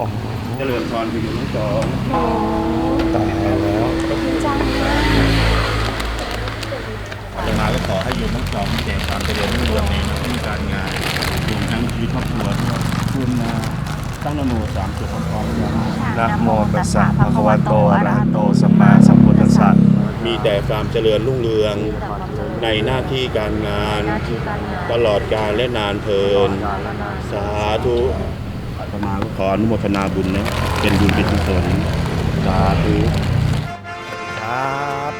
อ๋อเจริญพรไปอยู่ทั้งสองตายแล้วจังเลยอาตมาก็ขอให้โยมทั้งสองมีแต่ความเจริญรุ่งเรืองในหน้าที่การงานรวมทั้งชีวิตครอบครัวด้วยคุณนะตั้งนโมสามจบพร้อมๆกันนะโมตัสสะภะคะวะโตอะระหะโตสัมมาสัมพุทธัสสะมีแต่ความเจริญรุ่งเรืองในหน้าที่การงานหน้าที่การงานตลอดกาลและนานเพลิน สาธุอาตมาก็ ขออนุโมทนาบุญนะเป็นบุญเป็นกุศลสาธุครับ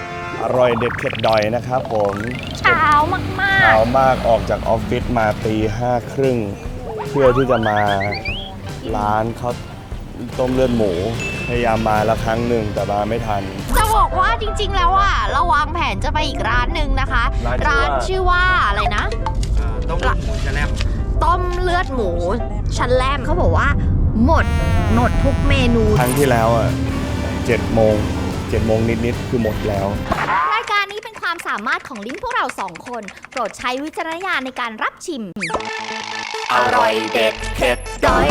อร่อยเด็ดเผ็ดดอยนะครับผมเช้ามากเช้ามากออกจากออฟฟิศมาตีห้าครึ่งเพื่อที่จะมาร้านเขาวต้มเลือดหมู พยายามมาแล้วครั้งหนึ่งแต่มาไม่ทันๆจะบอกว่าจริง ๆ แล้วอะเราวางแผนจะไปอีกร้านหนึ่งนะคะ ร้านชื่อว่าร้านชื่อว่าอะไรนะต้มเลือดหมูชะแลมต้มเลือดหมูชั้นแรมเขาบอกว่า หมด หมดทุกเมนู ครั้งที่แล้วอะเจ็ดโมงเจ็ดโมงนิดๆคือหมดแล้ว รายการนี้เป็นความสามารถของลิ้นพวกเราสองคน โปรดใช้วิจารณญาณในการรับชิม อร่อยเด็ดเผ็ดดอย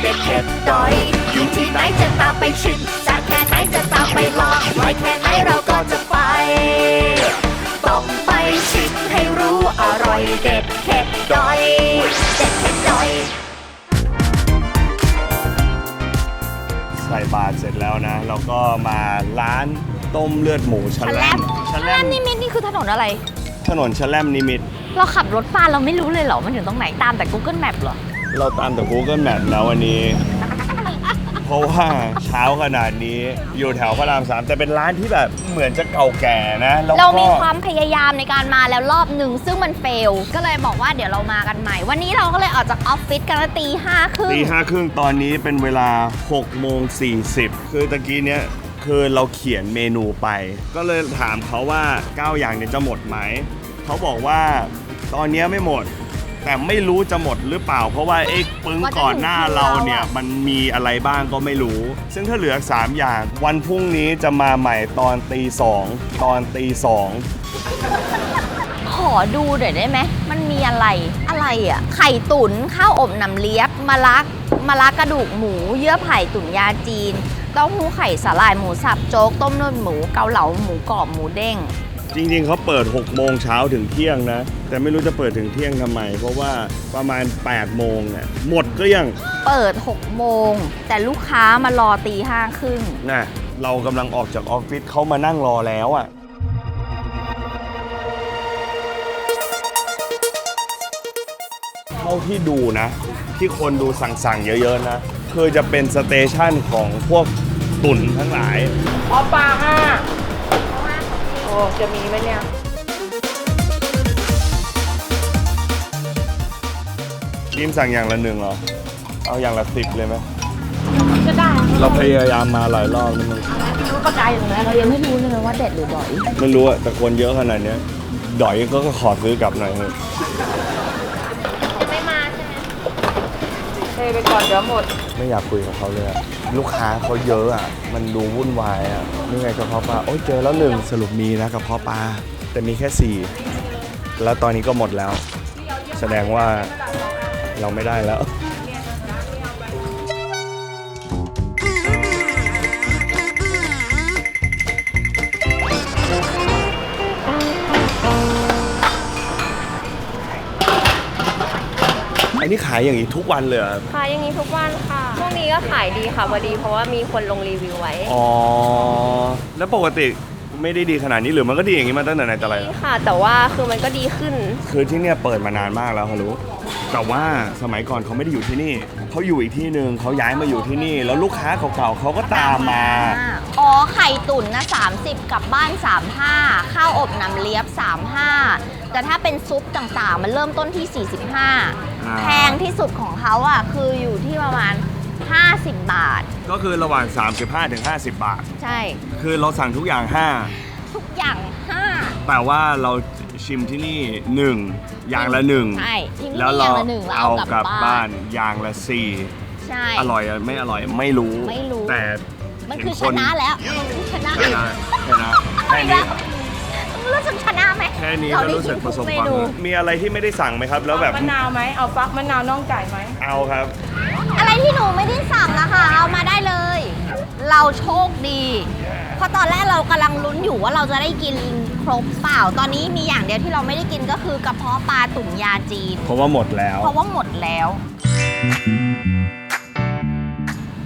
เด็ดเผ็ดดอย อยู่ที่ไหนจะตามไปชิมจากแค่ไหนจะตามไปลองไว้แค่ไหนเราก็จะไป ต้องไปชิมให้รู้อร่อยเด็ดเผ็ดดอย เด็ดเผ็ดดอย ใส่บาตรเสร็จแล้วนะ เราก็มาร้านต้มเลือดหมูชะชะแลแลมมชะชะแลแลมมนิมิตนี่คือถนนอะไร ถนนชะแลมนิมิตรเราขับรถมาเราไม่รู้เลยเหรอ มันอยู่ตรงไหนตามแต่ Google Map เหรอ เราตามแต่ Google Map นะวันนี้ เพราะว่าเช้าขนาดนี้อยู่แถวพระรามสามแต่เป็นร้านที่แบบเหมือนจะเก่าแก่นะแล้วเราก็มีความพยายามในการมาแล้วรอบหนึ่งซึ่งมันเฟล ก็เลยบอกว่าเดี๋ยวเรามากันใหม่ วันนี้เราก็เลยออกจากออฟฟิศกันตีห้าครึ่งตีห้าครึ่งตอนนี้เป็นเวลา6โมง40 คือตะกี้เนี้ยคือเราเขียนเมนูไป ก็เลยถามเขาว่า 9 อย่างเนี่ยจะหมดไหม เขาบอกว่าตอนเนี้ยไม่หมด แต่ไม่รู้จะหมดหรือเปล่า เพราะว่าไอ้ปึ้งก่อนหน้าเราเนี่ยมันมีอะไรบ้างก็ไม่รู้ ซึ่งถ้าเหลือ 3 อย่าง วันพรุ่งนี้จะมาใหม่ตอนตีสองตอนตีสองขอดูหน่อยได้ไหม มันมีอะไร อะไรอะ ไข่ตุ๋นข้าวอบน้ำเลียบมะลักมะลักกระดูกหมู เยื่อไผ่ตุ๋นยาจีน เต้าหู้ไข่สาหร่ายหมูสับโจ๊กต้มเลือดหมู เกาเหลาหมูกรอบหมูเด้ง จริงๆเขาเปิด 6 โมงเช้าถึงเที่ยงนะ แต่ไม่รู้จะเปิดถึงเที่ยงทำไม เพราะว่าประมาณ 8 โมงเนี่ยหมดเกลี้ยงเปิด 6 โมง แต่ลูกค้ามารอตีห้าครึ่ง นะเรากำลังออกจากออฟฟิศเขามานั่งรอแล้วอะ่ะ เท่าที่ดูนะ ที่คนดูสั่งๆ เยอะๆนะ คือจะเป็นสเตชันของพวกตุ่นทั้งหลายอ๋อปลาห้า โอ้จะมีไหมเนี่ยทีมสั่งอย่างละหนึ่งเหรอ เอาอย่างละสิบเลยไหม ก็ได้เราพยายามมาหลายรอบแล้วมึงรู้ประกายอย่างไรเรายังไม่รู้เลยนะว่าเด็ดหรือดอยไม่รู้อะแต่คนเยอะขนาดเนี้ยดอยก็ขอซื้อกลับหน่อยเถอะไม่มาใช่ไหมเทไปก่อนเดี๋ยวหมด ไม่อยากคุยกับเขาเลยอะลูกค้าเขาเยอะอะ มันดูวุ่นวายอะนี่ไงกระเพาะปลาโอ้ยเจอแล้วหนึ่งสรุปมีนะกระเพาะปลาแต่มีแค่สี่แล้วตอนนี้ก็หมดแล้ว แสดงว่าเราไม่ได้แล้ว นนี้ขายอย่างนี้ทุกวันเลยเหรอขายอย่างนี้ทุกวันค่ะช่วงนี้ก็ขายดีค่ะพอดีเพราะว่ามีคนลงรีวิวไว้อ๋อ แล้วปกติไม่ได้ดีขนาดนี้หรือมันก็ดีอย่างนี้มาตั้งแต่ไหนแต่ไรแล้ว ค่ะ แต่ว่าคือมันก็ดีขึ้น คือที่เนี่ยเปิดมานานมากแล้วฮะรู้แต่ว่าสมัยก่อนเขาไม่ได้อยู่ที่นี่ เขาอยู่อีกที่หนึ่งเขาย้ายมาอยู่ที่นี่ แล้วลูกค้าเก่าๆเขาก็ตามมา อ๋อ ไข่ตุ๋นนะ 30 กลับบ้าน 35 ข้าวอบน้ำเลียบ 35 แต่ถ้าเป็นซุปต่างๆ มันเริ่มต้นที่ 45 แพงที่สุดของเขาอะคืออยู่ที่ประมาณ 50 บาท ก็คือระหว่าง 35ถึง50 บาท ใช่ คือเราสั่งทุกอย่าง ทุกอย่าง5แต่ว่าเราชิมที่นี่ 1 อย่างละ ใช่ที่1นี่แล้วอเราย่างละหนึ่งแล้วเอาเอากกลัลับบบ้าบ้านนอย่างละ ใช่ 4 อร่อยอะไม่อร่อยไม่รู้ ไม่รู้ แต่มันคือชเห็นะแล้วชนะชนะชนะแค่นี้ รู้สึกชนะไหม แค่นี้ก็รู้สึกประสบความรมีอะไรที่ไม่ได้สั่งไหมครับ แล้วแบบมะนาวไหมเอาฟักมะนาวน่องไก่ไหมเอาครับ อะไรที่หนูไม่ได้สั่งนะคะเอามาได้เลย เราโชคดี เพราะตอนแรกเรากำลังลุ้นอยู่ว่าเราจะได้กินครบเปล่า ตอนนี้มีอย่างเดียวที่เราไม่ได้กินก็คือกระเพาะปลาตุ๋นยาจีน เพราะว่าหมดแล้ว เพราะว่าหมดแล้ว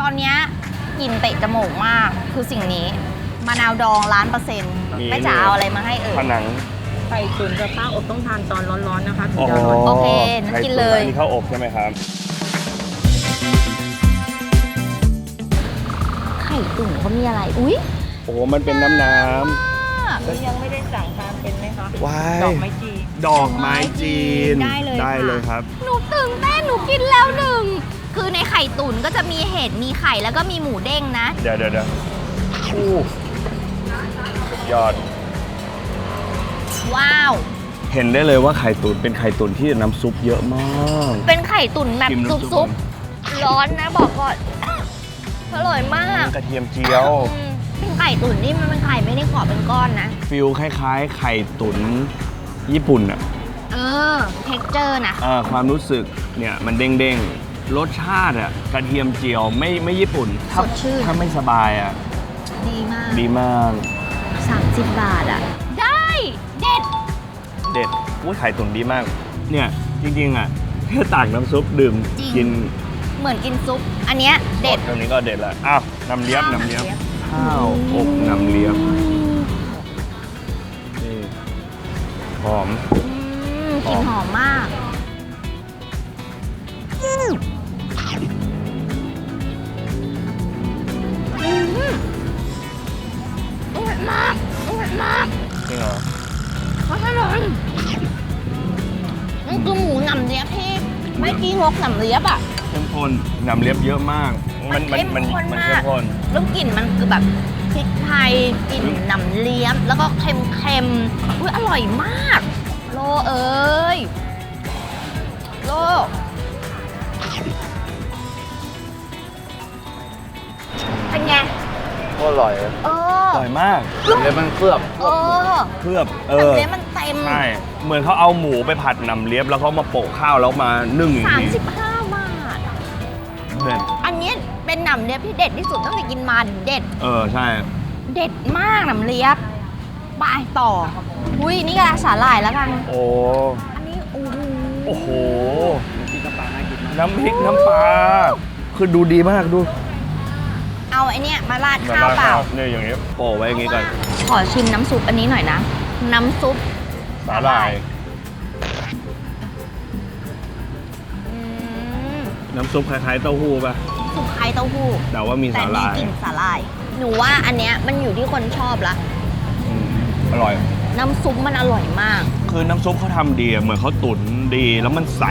ตอนเนี้ยกลิ่นเตะจมูกมากคือสิ่งนี้มะนาวดองล้านเปอร์เซ็นต์ไม่จะเเอาอะไรมาให้เอ่ย ผนัง ไข่ตุ๋นกับข้าวอบต้องทานตอนร้อนๆนะคะถึงอ๋อจะอร่อยโอเคงั้นกินเลยไข่ตุ๋อันนี้ข้าวอบใช่ไหมครับ ไข่ตุ๋นเขามีอะไร อุ้ยโอ้โหมันเป็นน้ำน้ยังไม่ได้สั่งทานเป็นไหมคะำว้ายดอกไม้จีดอกไม้จีนได้เลยได้ค่ะ เลยครับ หนูตื่นเต้นหนูกินแล้วหนึ่ง คือในไข่ตุ๋นก็จะมีเห็ด มีไข่แล้วก็มีหมูเด้งนะ เดี๋ยวเดี๋ยวเดี๋ยวอู้สุดยอด ว้าว เห็นได้เลยว่าไข่ตุ๋นเป็นไข่ตุ๋นที่น้ำซุปเยอะมากเป็นไข่ตุ๋นแบบชิมน้ำซุซุปปๆร้อนนะบอกก่อนอร่อยมากกระเทียมเจียวอืมเป็นไข่ตุ๋นนี่มันเป็นไข่ไม่ได้กรอบเป็นก้อนนะ ฟิลคล้ายๆ ไข่ตุ๋นญี่ปุ่นอะเออ เท็กเจอร์นะอ่าความรู้สึกเนี่ยมันเด้งๆรสชาติอะกระเทียมเจียวไม่ไม่ญี่ปุ่นถ้าสดชื่น ถ้าไม่สบายอะดีมาก ดีมาก 30 บาทอะได้เด็ด เด็ดอุ้ยไข่ตุ๋นดีมาก เนี่ยจริงๆอะแค่ตักน้ำซุปดื่มจริง กินเหมือนกินซุป อันเนี้ยเด็ด ตรงนี้ก็เด็ดแล้วอ้าวน้ำเลียบน้ำเลียบข้าวข้าวอบน้ำเลียบอืมนี่หอม อืมกลิ่นหอมมาก กี้งกหนำเลียบอะ เข้มข้นน้ำเลียบเยอะมาก มันมันมันเข้มข้นมันมากเข้มข้น แล้วกลิ่นมันคือแบบพริกไทยกลิ่นหนำเลียบแล้วก็เค็มๆอุ้ยอร่อยมาก โลเอ้ยโลเป็นไงก็อร่อยเอออร่อยมากแล้วมันเคลือบ เออเคลือบ เอหนำอเลียบมันเต็ม ใช่ เหมือนเขาเอาหมูไปผัดน้ำเลียบแล้วเขามาโปะข้าวแล้วมานึ่งอย่างนี้35 บาท เด็ดอันเนี้ยเป็นหนำเลียบที่เด็ดที่สุดตั้งแต่กินมาเด็ด เออใช่ เด็ดมากหนำเลียบไปต่อ อุ้ยนี่ก็สาหร่ายแล้วกัน โอ้อันนี้โอ้โหโอ้โหน้ำพริกน้ำปลาคือดูดีมากดูเอาไอเนี้ยมาราดข้าวเปล่าเนี่ยอย่างนี้โปะไว้อย่างนี้ก่อน ขอชิมน้ำซุปอันนี้หน่อยนะ น้ำซุป สาหร่าย อืมน้ำซุปคล้ายๆเต้าหู้ป่ะซุปไข่เต้าหู้ แต่ว่ามีแต่สาหมีร่ายกลิ่นสาหร่าย หนูว่าอันเนี้ยมันอยู่ที่คนชอบละ อืมอร่อย น้ำซุปมันอร่อยมาก คือน้ำซุปเขาทำดีอะเหมือนเขาตุ๋นดีแล้วมันใส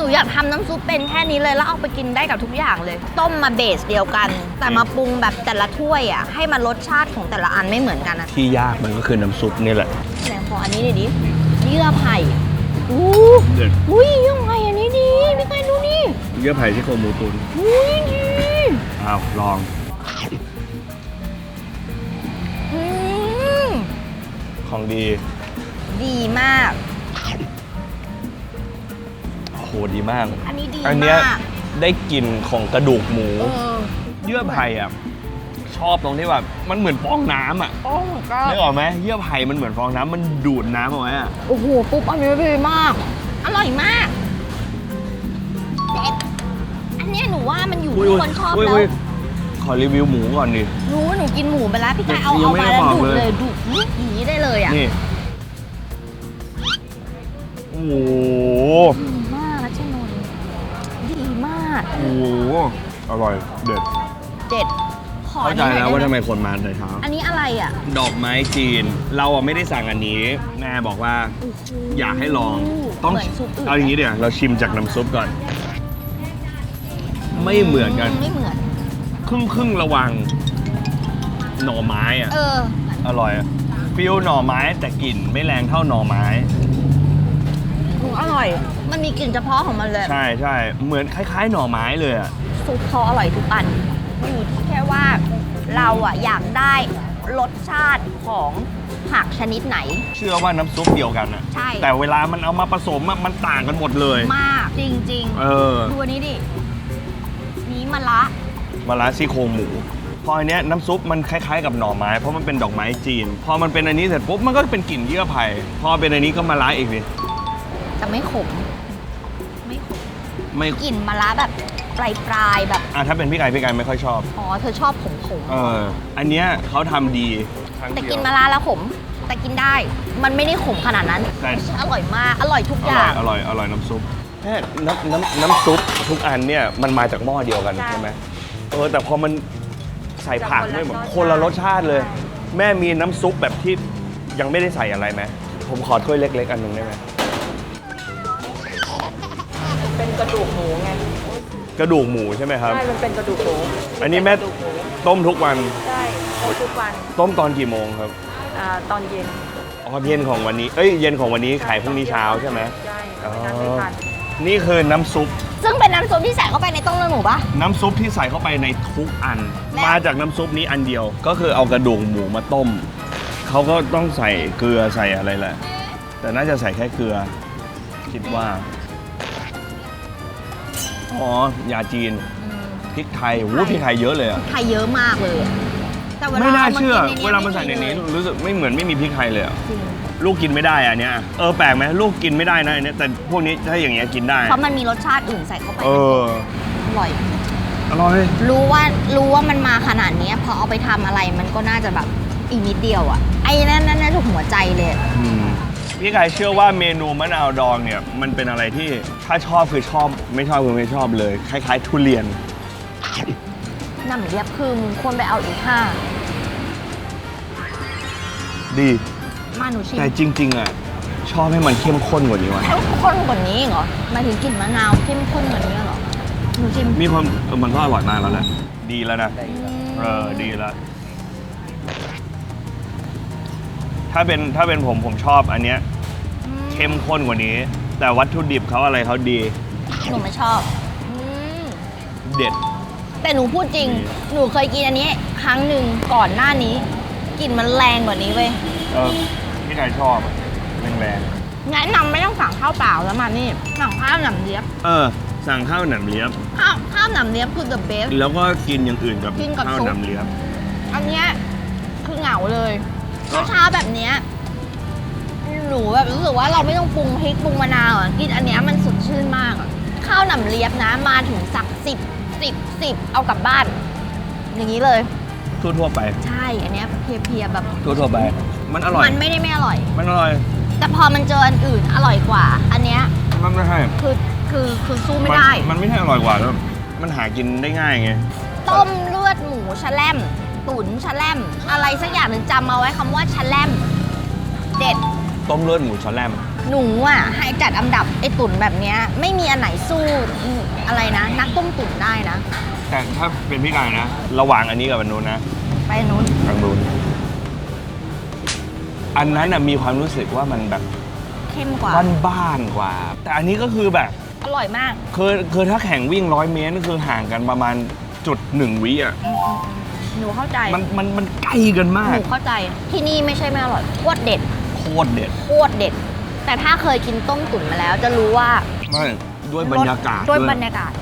หนูอยากทำน้ำซุปเป็นแค่นี้เลยแล้วเอาไปกินได้กับทุกอย่างเลย ต้มมาเบสเดียวกัน แต่มาปรุงแบบแต่ละถ้วยอะให้มันรสชาติของแต่ละอันไม่เหมือนกันนะที่ยากมันก็คือน้ำซุปนี่แหละไหนขออันนี้หน่อยดิเยื่อไผ่อู้เด็ดอุ้ยเยื่อไผ่อันนี้ดีพี่กายดูนี่เยื่อไผ่ที่โครงหมูตุ๋นอุ้ยดีอ้าวลองอืมของดี ดีมากโอ้โหดีมาก อันนี้ดีอันเนี้ยมากได้กลิ่นของกระดูกหมู เออเยื่อไผ่อะชอบตรงที่แบบมันเหมือนฟองน้ำอะโอ้ก็นึกออกไหมเยื่อไผ่มันเหมือนฟองน้ำมันดูดน้ำเอาไว้อะโอ้โหปุ๊บอันนี้ดีมาก อร่อยมากเด็ดอันเนี้ยหนูว่ามันอยู่ที่คนชอบยแล้วยขอรีวิวหมูก่อนดิหนูว่าหนูกินหมูไปแล้วพี่กายเอายัเอางไม่มาแล้วได้บอกดูดเลยเลย ดูดอย่างนี้ได้เลยอะนี่โอ้โหากโอ้โหอร่อยเด็ดเด็ดขอเข้าใจอันนี้หน่แล้อวยว่าได้ทำไหมไมคนมาแต่เช้า อันนี้อะไรอะ ดอกไม้จีน เราอะไม่ได้สั่งอันนี้ แม่บอกว่า อยากให้ลองต้องเหมือนซุปอื่น เอาอย่างนี้เดี๋ยวเราชิมจากน้ำซุปก่อน ไม่เหมือนกัน ไม่เหมือน ครึ่งครึ่งๆระหวังหน่อไม้อะเออ อร่อยอะฟิลหน่อไม้แต่กลิ่นไม่แรงเท่าหน่อไม้ อร่อย มันมีกลิ่นเฉพาะของมันเลย ใช่ใช่เหมือนคล้าย ๆ หน่อไม้เลยอะซุปเขาอร่อยทุกอัน อยู่ที่แค่ว่าเราอะอยากได้รสชาติของผักชนิดไหน เชื่อว่าน้ำซุปเดียวกันอะใช่ แต่เวลามันเอามาผสมอะมันต่างกันหมดเลย มากจริงเออๆดูอันนี้ดิ นี้มะละ มาลาซี่โครงหมู พออันเนี้ยน้ำซุปมันคล้ายๆกับหน่อไม้เพราะมันเป็นดอกไม้จีน พอมันเป็นอันนี้เสร็จปุ๊บมันก็เป็นกลิ่นเยื่อไผ่พอเป็นอันนี้ก็มาล้าอีกดิ แต่ไม่ขมไม่ขม ไม่กลิ่นมะระแบบปลายปลายๆแบบ อะถ้าเป็นพี่ไก่พี่ไก่ไม่ค่อยชอบ อ๋อ เธอชอบขมขมๆเออ อันเนี้ยเขาทำดีแต่กินมะระแล้วขม แต่กินได้ มันไม่ได้ขมขนาดนั้น แต่ อร่อยมาก อร่อยทุกออร่ย่าอยงอร่อยอร่อยน้ำซุปแค่น้ำน้ำน้ำซุปทุกอันเนี่ยมันมาจากหม้อเดียวกันใช่ ใช่ไหมเออแต่พอมันใส่ผักด้วยแบบจะคคนนละละรรสสชาชาติติเลยใช่แม่มีน้ำซุปแบบที่ยังไม่ได้ใส่อะไรไหมผมขอถ้วยเล็ก ๆ อันหนึ่งได้ไหม กระดูกหมูไงกระดูกหมูใช่ไหมครับ ใช่มันเป็นกระดูกหมูอันนี้แม่กระดูกหมูต้มทุกวัน ใช่ใช้ทุกวันต้มตอนกี่โมงครับอ่าตอนเย็นอ๋อเย็นของวันนี้ เอ้ยเย็นของวันนี้ขายพรุ่งนี้เช้าใช่ไหม ใช่อ๋อ ไม่งั้นไม่ทันนี่คือน้ำซุป ซึ่งเป็นน้ำซุปที่ใส่เข้าไปในต้มเลือดหมูปะ น้ำซุปที่ใส่เข้าไปในทุกอัน และมาจากน้ำซุปนี้อันเดียว ก็คือเอากระดูกหมูมาต้ม เขาก็ต้องใส่เกลือใส่อะไรแหละ แต่น่าจะใส่แค่เกลือ คิดว่า อ๋อยาจีนพริกไทยโอ้โหพริกไทยเยอะเลยอะไทยเยอะมากเลยอะแต่เวลาไม่น่าเอาเชื่อกิเวลามันใส่ในนี้ไม่มีเลยรู้สึกไม่เหมือนไม่มีพริกไทยเลยอะจริงลูกกินไม่ได้อะเนี่ยเออแปลกไหมลูกกินไม่ได้นะอันเนี้ยแต่พวกนี้ถ้าอย่างเงี้ยกินได้ เพราะมันมีรสชาติอื่นใส่เข้าไปเอออร่อย อร่อยรู้ว่ารู้ว่ามันมาขนาดเนี้ยพอเอาไปทำอะไรมันก็น่าจะแบบอีกนิดเดียวอะไอ้นั่นนั่นน่าจะหัวใจเลย อืม พี่ไก่เชื่อว่าเมนูมะนาวดองเนี่ยมันเป็นอะไรที่ถ้าชอบคือชอบไม่ชอบคือไม่ชอบเลย คล้าย ๆ ทุเรียนน้ำเลียบคือมึงควรไปเอาอีกห้าดี มาหนูชิมแต่จริง ๆอะชอบให้มันเข้มข้นกว่านี้ว่ะเข้มข้นกว่านี้อีกเหรอหมายถึงกลิ่นมะนาวเข้มข้นกว่านี้เหรอหนูชิมมีความเออมันก็อร่อยมากแล้วแหละดีแล้วนะเออดีแล้ว ถ้าเป็นถ้าเป็นผมผมชอบอันเนี้ยเข้มข้นกว่านี้ แต่วัตถุดิบเขาอะไรเขาดี หนูไม่ชอบอืมเด็ด แต่หนูพูดจริง หนูเคยกินอันนี้ ครั้งหนึ่งก่อนหน้านี้กลิ่นมันแรงกว่านี้เว้ยเออพี่ไก่ชอบแรงแนะนำไม่ต้องสั่งข้าวเปล่าแล้วมานี่สั่งข้าวหนำเลียบๆเออ สั่งข้าวหนำเลียบ ข้าวข้าวหนำเลียบคือ the best แล้วก็กินอย่างอื่นกับกินกับข้าวซุป หนำเลียบ อันเนี้ยคือเหงาเลยก็ เช้าๆแบบเนี้ยหนูแบบรู้สึกว่าเราไม่ต้องปรุงพริกปรุงมะนาวอะกินอันเนี้ยมันสดชื่นมากอะข้าวหนำเลียบนะมาถึงสักสิบสิบสิบเอากลับบ้าน อย่างนี้เลย ทั่วๆไปใช่อันเนี้ยเพลียๆแบบทั่วๆไป มันอร่อย มันไม่ได้ไม่อร่อย มันอร่อย แต่พอมันเจออันอื่นอร่อยกว่า อันเนี้ยมันไม่ใช่คือคือคือสู้ไม่นได้มันไม่ใช่อร่อยกว่าแล้วมันหากินได้ง่ายไง ต้มเลือดหมูชะแลม ตุ๋นชะแลมอะไรสักอย่างหนึ่งจำเอาไว้คำว่าชะแลมเด็ด ต้มเลือดหมูชะแลมหนูอะให้จัดอันดับไอ้ตุ๋นแบบเนี้ยไม่มีอันไหนสู้อืมอะไรนะ นักต้มตุ๋นได้นะ แต่ถ้าเป็นพี่กายนะ ระหว่างอันนี้กับอันนู้นนะ ไปอันนู้นทางนู้นอันนั้นน่ะมีความรู้สึกว่ามันแบบเข้มกว่าบ้านๆกว่า แต่อันนี้ก็คือแบบ อร่อยมาก คือคือถ้าแข่งวิ่งร้อยเมตรนี่คือห่างกันประมาณจุดหนึ่งวิอะอืมอืมอืม หนูเข้าใจมันมันมันใกล้กันมาหกนูเข้าใจที่นี่ไม่ใช่ไม่อร่อยโคตรเด็ดโคตรเด็ดโคตรเด็ด แต่ถ้าเคยกินต้มตุ๋นมาแล้วจะรู้ว่าไม่ด้วยบรรยากาศด้วยด้วยบรรยากาศ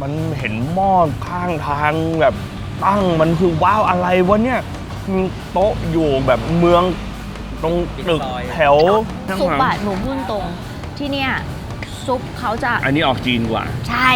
มันเห็นหม้อข้างทางแบบตั้งมันคือว้าวอะไรวะเนี่ยมีโต๊ะอยู่แบบเมืองตรงตึกแถวซุปอะหนูพูดตรงที่เนี่ย ซุปเขาจะอันนี้ออกจีนกว่า ใช่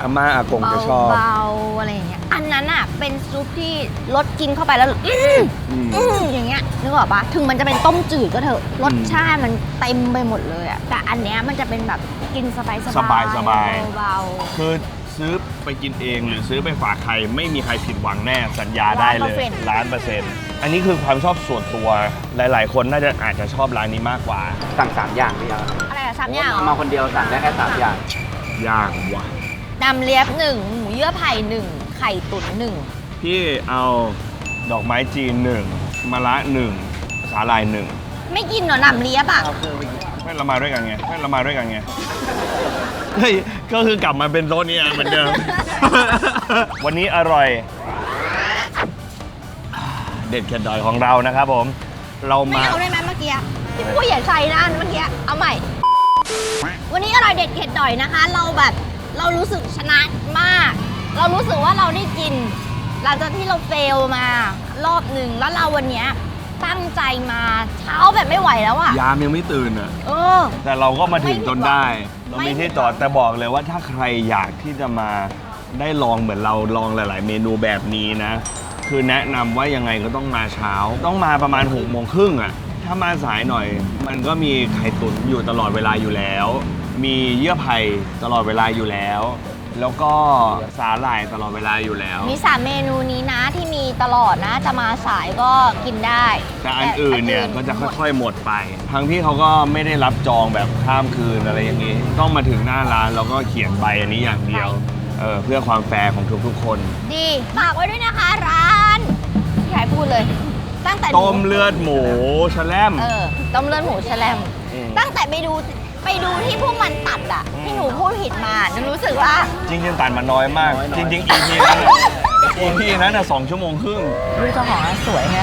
อาม่าอากงจะชอบ เบาๆอะไรอย่างเงี้ยอันนั้นอะเป็นซุปที่รสกินเข้าไปแล้วอื้ออืมอื้ออย่างเงี้ยนึกออกปะถึงมันจะเป็นต้มจืดก็เถอะรสชาติมันเต็มไปหมดเลยอะแต่อันเนี้ยมันจะเป็นแบบกินสบายๆสบายสบาย เบาคือซื้อไปกินเองหรือซื้อไปฝากใครไม่มีใครผิดหวังแน่สัญญาได้เลยล้านเปอร์เซ็นต์อันนี้คือความชอบส่วนตัวหลาย ๆ คนน่าจะอาจจะชอบร้านนี้มากกว่า สั่งสามอย่างพี่ครับๆอะไรอะ สามอย่างเหรมาอคนเดียวสั่งได้แค่สามอย่าง ยากว่ะดำเลียบหนึ่งหมูเยื่อไผ่หนึ่งไข่ตุ๋นหนึ่งพี่เอาดอกไม้จีนหนึ่งมะระหนึ่งสาหร่ายหนึ่งไม่กินเหรอดำเลียบอะไม่เรามาด้วยกันไงไม่เรามาด้วยกันไงเฮ้ยก็คือกลับมาเป็นโต๊ะนี้เหมือนเดิม วันนี้อร่อย เด็ดเข็ดดอยของเรานะครับผม เราไม่มา เอาได้ไหมเมื่อกี้พี่ปุ้ยอย่าใส่นะอันเมื่อกี้เอาใหม่ วันนี้อร่อยเด็ดเข็ดดอยนะคะ เราแบบเรารู้สึกชนะมาก เรารู้สึกว่าเราได้กินลังจากที่เราเฟลมารอบหนึ่งแล้วเราวันเนี้ยตั้งใจมาเช้าแบบไม่ไหวแล้วอะยามยังไม่ตื่นอะ เออ แต่เราก็มาถึงจนได้เราไม่มีผิที่ดหวังจอดแต่บอกเลยว่าถ้าใครอยากที่จะมาได้ลองเหมือนเราลองหลาย ๆ เมนูแบบนี้นะ คือแนะนำว่ายังไงก็ต้องมาเช้า ต้องมาประมาณ6กโมงครึ่งอะ ถ้ามาสายหน่อย มันก็มีไข่ตุ๋นอยู่ตลอดเวลาอยู่แล้ว มีเยื่อไผ่ตลอดเวลาอยู่แล้ว แล้วก็สาหร่ายตลอดเวลาอยู่แล้ว มีสามเมนูนี้นะที่มีตลอดนะ จะมาสายก็กินได้แต่อันอื่นเนี่ยก็จะค่อยๆหมดไป ทั้งที่เขาก็ไม่ได้รับจองแบบข้ามคืนอะไรอย่างนี้ ต้องมาถึงหน้าร้านแล้วก็เขียนใบอันนี้อย่างเดียวเออเพื่อความแฟร์ของทุกๆคน ดีฝากไว้ด้วยนะคะร้านพี่ไายพูดเลย ตั้งแต่หนูต้มเลือดหมูชะแลม เออต้มเลือดหมูแชลม อืมตั้งแต่ไปดูไปดูที่พวกมันตัดอะที่หนูพูดผิดมาหนูรู้สึกว่า จริงๆตัดมาน้อยมากจริงๆ EP นั้นน่ะ EP นั้นน่ะสองชั่วโมงครึ่งลูกเจ้าของร้านสวยไง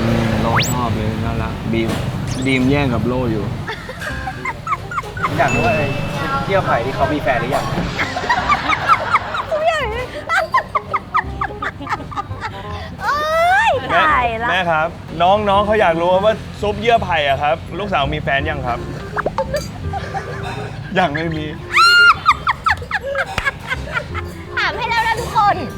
อืมโลชอบเลยน่ารักบีมบีมแย่งกับโลอยู่ อยากรู้ว่าไอ้เที่ยวไผ่ที่เขามีแฟนหรือยัง ม่ตายละแม่ครับ น้องน้องเขาอยากรู้ว่าซุปเยื่อไผ่อะครับ ลูกสาวมีแฟนยังครับ ยังไม่มี